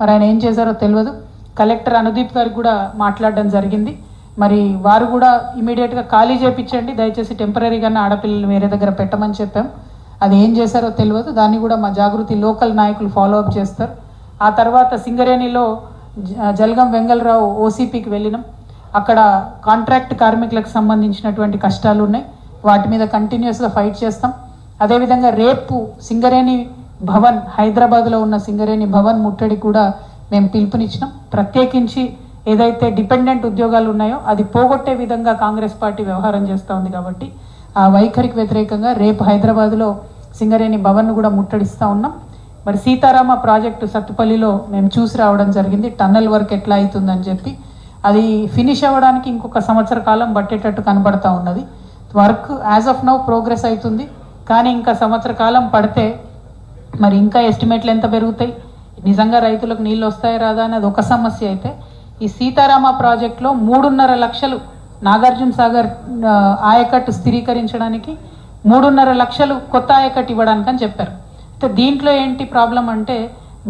మరి ఆయన ఏం చేశారో తెలియదు. కలెక్టర్ అనుదీప్ గారికి కూడా మాట్లాడడం జరిగింది. మరి వారు కూడా ఇమీడియట్గా ఖాళీ చేయించండి దయచేసి టెంపరీగానే ఆడపిల్లలు వేరే దగ్గర పెట్టమని చెప్పాం. అది ఏం చేశారో తెలియదు. దాన్ని కూడా మా జాగృతి లోకల్ నాయకులు ఫాలో అప్ చేస్తారు. ఆ తర్వాత సింగరేణిలో జ- జలగం వెంగళరావు ఓసీపీకి వెళ్ళినాం. అక్కడ కాంట్రాక్ట్ కార్మికులకు సంబంధించినటువంటి కష్టాలు ఉన్నాయి వాటి మీద కంటిన్యూస్గా ఫైట్ చేస్తాం. అదేవిధంగా రేపు సింగరేణి భవన్ హైదరాబాద్లో ఉన్న సింగరేణి భవన్ ముట్టడి కూడా మేము పిలుపునిచ్చినాం. ప్రత్యేకించి ఏదైతే డిపెండెంట్ ఉద్యోగాలు ఉన్నాయో అది పోగొట్టే విధంగా కాంగ్రెస్ పార్టీ వ్యవహారం చేస్తూ ఉంది కాబట్టి ఆ వైఖరికి వ్యతిరేకంగా రేపు హైదరాబాద్లో సింగరేణి భవన్ను కూడా ముట్టడిస్తూ ఉన్నాం. మరి సీతారామ ప్రాజెక్టు సత్తుపల్లిలో మేము చూసి రావడం జరిగింది. టన్నెల్ వర్క్ ఎట్లా అవుతుందని చెప్పి. అది ఫినిష్ అవ్వడానికి ఇంకొక సంవత్సర కాలం పట్టేటట్టు కనబడతా ఉన్నది. Work as of now progress అవుతుంది. కానీ ఇంకా సంవత్సర కాలం పడితే మరి ఇంకా ఎస్టిమేట్లు ఎంత పెరుగుతాయి? నిజంగా రైతులకు నీళ్ళు వస్తాయి రాదా అనేది ఒక సమస్య అయితే ఈ సీతారామ ప్రాజెక్టులో మూడున్నర లక్షలు నాగార్జున సాగర్ ఆయకట్టు స్థిరీకరించడానికి మూడున్నర లక్షలు కొత్త ఆయకట్టు ఇవ్వడానికి అని చెప్పారు. అయితే దీంట్లో ఏంటి ప్రాబ్లం అంటే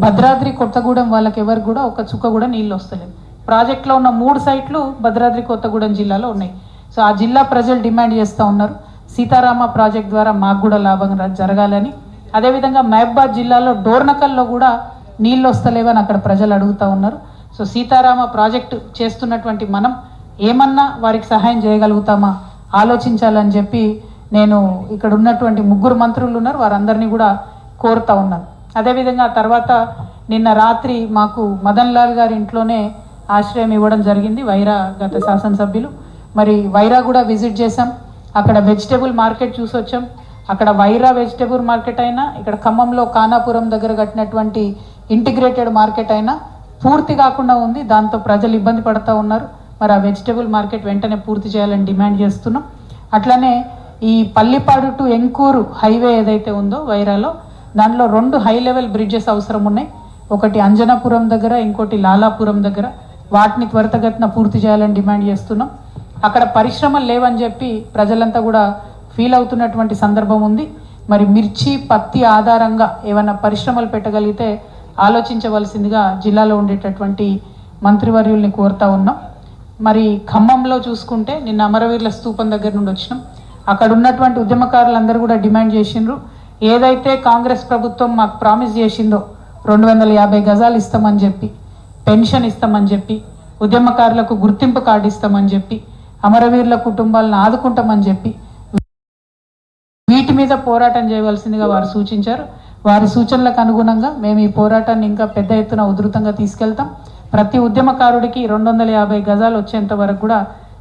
భద్రాద్రి కొత్తగూడెం వాళ్ళకి ఎవరికి కూడా ఒక చుక్క కూడా నీళ్ళు వస్తలేదు. ప్రాజెక్ట్లో ఉన్న మూడు సైట్లు భద్రాద్రి కొత్తగూడెం జిల్లాలో ఉన్నాయి. సో ఆ జిల్లా ప్రజలు డిమాండ్ చేస్తూ ఉన్నారు సీతారామ ప్రాజెక్ట్ ద్వారా మాకు కూడా లాభం జరగాలని. అదేవిధంగా మహబాద్ జిల్లాలో డోర్నకల్లో కూడా నీళ్ళు వస్తలేవని అక్కడ ప్రజలు అడుగుతూ ఉన్నారు. సో సీతారామ ప్రాజెక్టు చేస్తున్నటువంటి మనం ఏమన్నా వారికి సహాయం చేయగలుగుతామా? ఆలోచించాలని చెప్పి నేను ఇక్కడ ఉన్నటువంటి ముగ్గురు మంత్రులు ఉన్నారు. వారందరినీ కూడా కోరుతా ఉన్నాను. అదేవిధంగా తర్వాత నిన్న రాత్రి మాకు మదన్ లాల్ గారి ఇంట్లోనే ఆశ్రయం ఇవ్వడం జరిగింది వైరా గత శాసనసభ్యులు. మరి వైరా కూడా విజిట్ చేశాం. అక్కడ వెజిటేబుల్ మార్కెట్ చూసి వచ్చాం అక్కడ వైరా వెజిటేబుల్ మార్కెట్ అయినా ఇక్కడ ఖమ్మంలో కానాపురం దగ్గర కట్టినటువంటి ఇంటిగ్రేటెడ్ మార్కెట్ అయినా పూర్తి కాకుండా ఉంది. దాంతో ప్రజలు ఇబ్బంది పడుతూ ఉన్నారు. మరి ఆ వెజిటేబుల్ మార్కెట్ వెంటనే పూర్తి చేయాలని డిమాండ్ చేస్తున్నాం. అట్లనే ఈ పల్లిపాడు టు ఎంకూరు హైవే ఏదైతే ఉందో వైరాలో దానిలో రెండు హై లెవెల్ బ్రిడ్జెస్ అవసరం ఉన్నాయి. ఒకటి అంజనాపురం దగ్గర ఇంకోటి లాలాపురం దగ్గర. వాటిని త్వరితగతిన పూర్తి చేయాలని డిమాండ్ చేస్తున్నాం. అక్కడ పరిశ్రమలు లేవని చెప్పి ప్రజలంతా కూడా ఫీల్ అవుతున్నటువంటి సందర్భం ఉంది. మరి మిర్చి పత్తి ఆధారంగా ఏమైనా పరిశ్రమలు పెట్టగలిగితే ఆలోచించవలసిందిగా జిల్లాలో ఉండేటటువంటి మంత్రివర్యుల్ని కోరుతా ఉన్నాం. మరి ఖమ్మంలో చూసుకుంటే నిన్న అమరవీరుల స్తూపం దగ్గర నుండి వచ్చినాం. అక్కడ ఉన్నటువంటి ఉద్యమకారులందరూ కూడా డిమాండ్ చేసిండ్రు. ఏదైతే కాంగ్రెస్ ప్రభుత్వం మాకు ప్రామిస్ చేసిందో రెండు వందల యాభై గజాలు ఇస్తామని చెప్పి పెన్షన్ ఇస్తామని చెప్పి ఉద్యమకారులకు గుర్తింపు కార్డు ఇస్తామని చెప్పి అమరవీరుల కుటుంబాలను ఆదుకుంటామని చెప్పి మీద పోరాటం చేయవలసిందిగా వారు సూచించారు. వారి సూచనలకు అనుగుణంగా మేము ఈ పోరాటాన్ని ఇంకా పెద్ద ఎత్తున ఉధృతంగా తీసుకెళ్తాం. ప్రతి ఉద్యమకారుడికి రెండు వందల యాభై గజాలు వచ్చేంత వరకు కూడా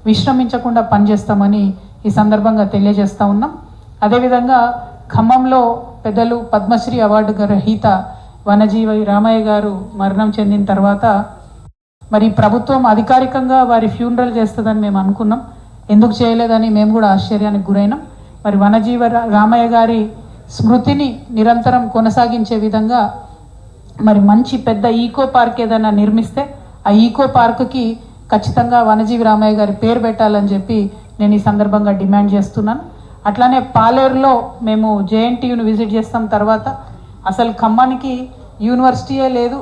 విశ్రమించకుండా పనిచేస్తామని ఈ సందర్భంగా తెలియజేస్తా ఉన్నాం. అదేవిధంగా ఖమ్మంలో పెద్దలు పద్మశ్రీ అవార్డు గ్రహీత వనజీవి రామయ్య గారు మరణం చెందిన తర్వాత మరి ప్రభుత్వం అధికారికంగా వారి ఫ్యూనరల్ చేస్తుందని మేము అనుకున్నాం. ఎందుకు చేయలేదని మేము కూడా ఆశ్చర్యానికి గురైనాం. మరి వనజీవ రా- రామయ్య గారి స్మృతిని నిరంతరం కొనసాగించే విధంగా మరి మంచి పెద్ద ఈకో పార్క్ ఏదైనా నిర్మిస్తే ఆ ఈకో పార్క్కి ఖచ్చితంగా వనజీవి రామయ్య గారి పేరు పెట్టాలని చెప్పి నేను ఈ సందర్భంగా డిమాండ్ చేస్తున్నాను. అట్లానే పాలేరులో మేము జేఎన్టీయూని విజిట్ చేస్తాం తర్వాత. అసలు ఖమ్మానికి యూనివర్సిటీయే లేదు.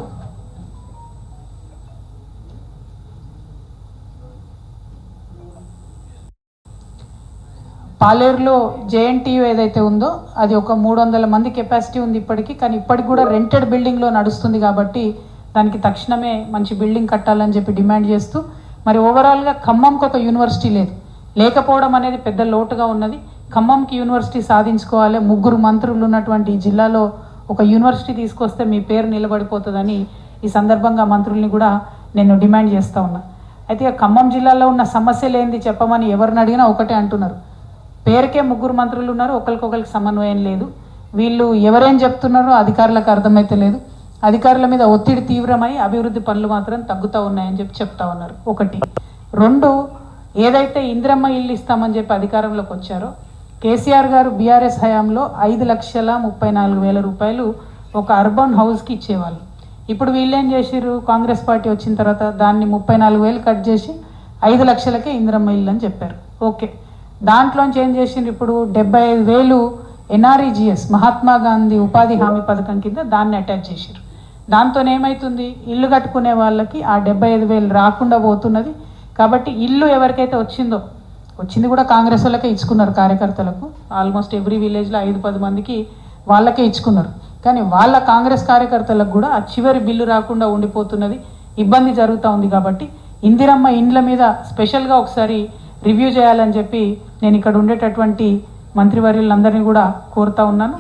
పాలేరులో జేఎన్టీయూ ఏదైతే ఉందో అది ఒక మూడు వందల మంది కెపాసిటీ ఉంది ఇప్పటికీ కానీ ఇప్పటికి కూడా రెంటెడ్ బిల్డింగ్లో నడుస్తుంది కాబట్టి దానికి తక్షణమే మంచి బిల్డింగ్ కట్టాలని చెప్పి డిమాండ్ చేస్తూ మరి ఓవరాల్గా ఖమ్మంకి ఒక యూనివర్సిటీ లేదు. లేకపోవడం అనేది పెద్ద లోటుగా ఉన్నది. ఖమ్మంకి యూనివర్సిటీ సాధించుకోవాలి. ముగ్గురు మంత్రులు ఉన్నటువంటి ఈ జిల్లాలో ఒక యూనివర్సిటీ తీసుకొస్తే మీ పేరు నిలబడిపోతుందని ఈ సందర్భంగా మంత్రుల్ని కూడా నేను డిమాండ్ చేస్తూ ఉన్నా. అయితే ఖమ్మం జిల్లాలో ఉన్న సమస్యలు ఏంది చెప్పమని ఎవరిని అడిగినా ఒకటే అంటున్నారు. పేరుకే ముగ్గురు మంత్రులు ఉన్నారు ఒకరికొకరికి సమన్వయం లేదు. వీళ్ళు ఎవరేం చెప్తున్నారో అధికారులకు అర్థమైతే లేదు. అధికారుల మీద ఒత్తిడి తీవ్రమై అభివృద్ధి పనులు మాత్రం తగ్గుతూ ఉన్నాయని చెప్పి చెప్తా ఉన్నారు. ఒకటి. రెండు ఏదైతే ఇందిరమ్మ ఇల్లు ఇస్తామని చెప్పి అధికారంలోకి వచ్చారో కేసీఆర్ గారు బీఆర్ఎస్ హయాంలో ఐదు లక్షల ముప్పై నాలుగు వేల రూపాయలు ఒక అర్బన్ హౌస్కి ఇచ్చేవాళ్ళు. ఇప్పుడు వీళ్ళేం చేసిర్రు? కాంగ్రెస్ పార్టీ వచ్చిన తర్వాత దాన్ని ముప్పై నాలుగు వేలు కట్ చేసి ఐదు లక్షలకే ఇందిరమ్మ ఇల్లు అని చెప్పారు. ఓకే. దాంట్లోంచి ఏం చేసిండ్రు? ఇప్పుడు డెబ్బై ఐదు వేలు ఎన్ఆర్ఈజిఎస్ మహాత్మా గాంధీ ఉపాధి హామీ పథకం కింద దాన్ని అటాచ్ చేసిర్రు దాంతో ఏమవుతుంది ఇల్లు కట్టుకునే వాళ్ళకి ఆ డెబ్బై ఐదు వేలు రాకుండా పోతున్నది. కాబట్టి ఇల్లు ఎవరికైతే వచ్చిందో వచ్చింది కూడా కాంగ్రెస్ వాళ్ళకే ఇచ్చుకున్నారు కార్యకర్తలకు. ఆల్మోస్ట్ ఎవ్రీ విలేజ్లో ఐదు పది మందికి వాళ్ళకే ఇచ్చుకున్నారు. కానీ వాళ్ళ కాంగ్రెస్ కార్యకర్తలకు కూడా ఆ చివరి బిల్లు రాకుండా ఉండిపోతున్నది. ఇబ్బంది జరుగుతూ ఉంది కాబట్టి ఇందిరమ్మ ఇండ్ల మీద స్పెషల్గా ఒకసారి రివ్యూ చేయాలని చెప్పి నేను ఇక్కడ ఉండేటటువంటి మంత్రివర్యులందరినీ కూడా కోరుతా ఉన్నాను.